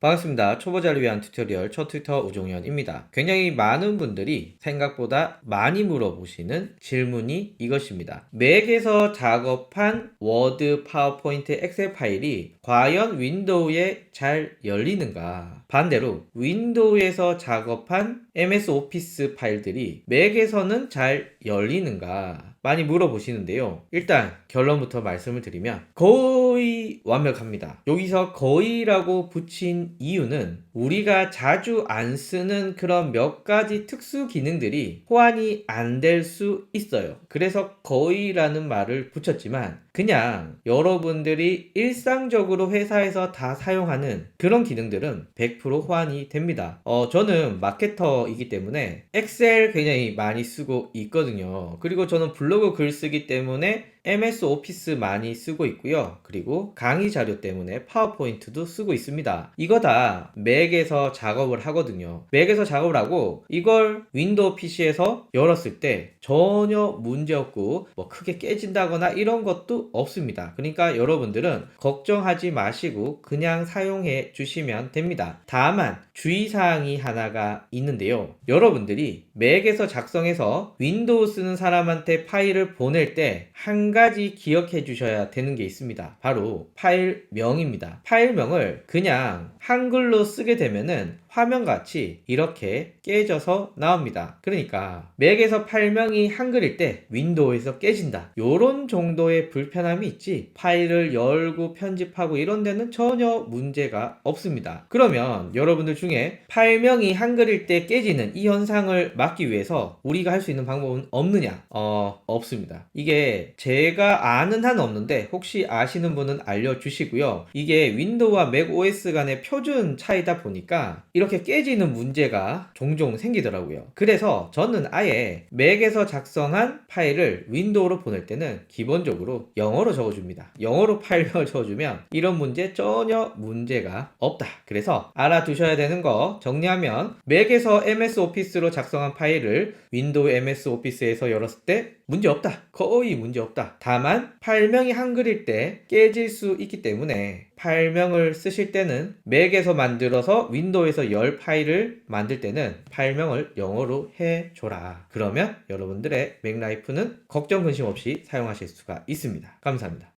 반갑습니다. 초보자를 위한 튜토리얼 첫 튜터 우종현입니다. 굉장히 많은 분들이 생각보다 많이 물어보시는 질문이 이것입니다. 맥에서 작업한 워드, 파워포인트, 엑셀 파일이 과연 윈도우에 잘 열리는가? 반대로 윈도우에서 작업한 MS 오피스 파일들이 맥에서는 잘 열리는가? 많이 물어보시는데요. 일단 결론부터 말씀을 드리면 거의 완벽합니다. 여기서 거의라고 붙인 이유는 우리가 자주 안 쓰는 그런 몇 가지 특수 기능들이 호환이 안 될 수 있어요. 그래서 거의라는 말을 붙였지만 그냥 여러분들이 일상적으로 회사에서 다 사용하는 그런 기능들은 100% 호환이 됩니다. 어, 저는 마케터이기 때문에 엑셀 굉장히 많이 쓰고 있거든요. 그리고 저는 블 로그 글 쓰기 때문에 MS 오피스 많이 쓰고 있고요. 그리고 강의 자료 때문에 파워포인트도 쓰고 있습니다. 이거 다 맥에서 작업을 하거든요. 맥에서 작업을 하고 이걸 윈도우 PC에서 열었을 때 전혀 문제 없고 뭐 크게 깨진다거나 이런 것도 없습니다. 그러니까 여러분들은 걱정하지 마시고 그냥 사용해 주시면 됩니다. 다만 주의사항이 하나가 있는데요. 여러분들이 맥에서 작성해서 윈도우 쓰는 사람한테 파일 을 보낼 때 한 가지 기억해 주셔야 되는 게 있습니다. 바로 파일명입니다. 파일명을 그냥 한글로 쓰게 되면은 화면같이 이렇게 깨져서 나옵니다. 그러니까 맥에서 파일명이 한글일 때 윈도우에서 깨진다. 요런 정도의 불편함이 있지 파일을 열고 편집하고 이런 데는 전혀 문제가 없습니다. 그러면 여러분들 중에 파일명이 한글일 때 깨지는 이 현상을 막기 위해서 우리가 할 수 있는 방법은 없느냐? 어, 없습니다. 이게 제가 아는 한 없는데 혹시 아시는 분은 알려주시고요. 이게 윈도우와 맥 OS 간의 표준 차이다 보니까 이렇게 깨지는 문제가 종종 생기더라고요. 그래서 저는 아예 맥에서 작성한 파일을 윈도우로 보낼 때는 기본적으로 영어로 적어줍니다. 영어로 파일명을 적어주면 이런 문제 전혀 문제가 없다. 그래서 알아두셔야 되는 거 정리하면 맥에서 MS 오피스로 작성한 파일을 윈도우 MS 오피스에서 열었을 때 문제 없다. 거의 문제 없다. 다만 파일명이 한글일 때 깨질 수 있기 때문에 파일명을 쓰실 때는 맥에서 만들어서 윈도우에서 열 파일을 만들 때는 파일명을 영어로 해줘라. 그러면 여러분들의 맥라이프는 걱정 근심 없이 사용하실 수가 있습니다. 감사합니다.